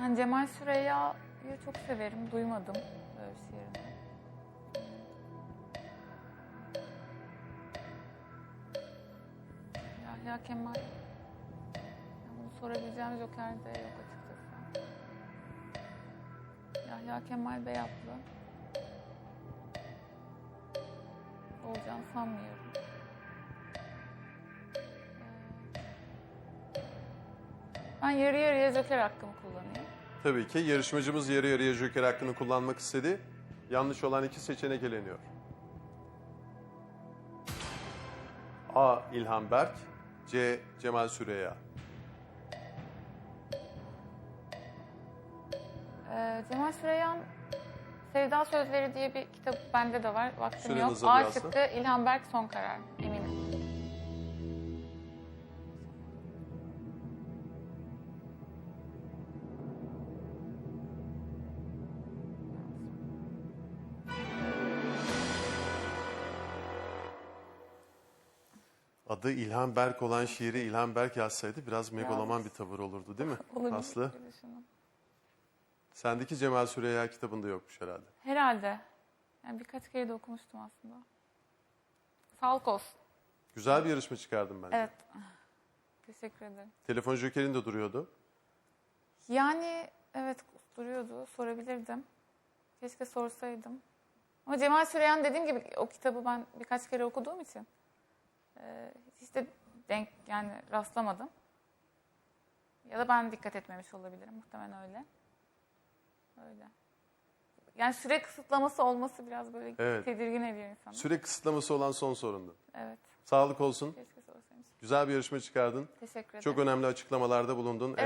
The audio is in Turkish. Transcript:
Yani Cemal Süreyya'yı çok severim. Duymadım böyle şiirini. Yahya Kemal. Yani bunu sorabileceğim joker de yok açıkçası. Yahya Kemal Beyatlı. Olacağını sanmıyorum. Ee, Ben yarı yarıya joker hakkımı kullanayım. Tabii ki yarışmacımız yarı yarıya joker hakkını kullanmak istedi. Yanlış olan iki seçenek eleniyor. A. İlhan Berk C. Cemal Süreya Ee, Cemal Süreyya'nın Sevda Sözleri diye bir kitap bende de var. Vaktim Süreniz yok. azalıyor A şıkkı İlhan Berk son karar. Eminim. Adı İlhan Berk olan şiiri İlhan Berk yazsaydı biraz megaloman bir tavır olurdu değil mi? Olabilir Aslı. Sendeki Cemal Süreya kitabında yokmuş herhalde. Herhalde. Yani birkaç kere de okumuştum aslında. Sağlık olsun. Güzel bir yarışma çıkardım bence. Evet. Teşekkür ederim. Telefon jokerin de duruyordu. Yani evet duruyordu. Sorabilirdim. Keşke sorsaydım. Ama Cemal Süreyya'nın dediğim gibi o kitabı ben birkaç kere okuduğum için e, hiç de denk yani rastlamadım. Ya da ben dikkat etmemiş olabilirim. Muhtemelen öyle. Öyle. Yani süre kısıtlaması olması biraz böyle Evet. tedirgin ediyor insanı. Süre kısıtlaması olan son sorundu. Evet. Sağlık olsun. Keşke sorsaymış. Güzel bir yarışma çıkardın. Teşekkür ederim. Çok önemli açıklamalarda bulundun.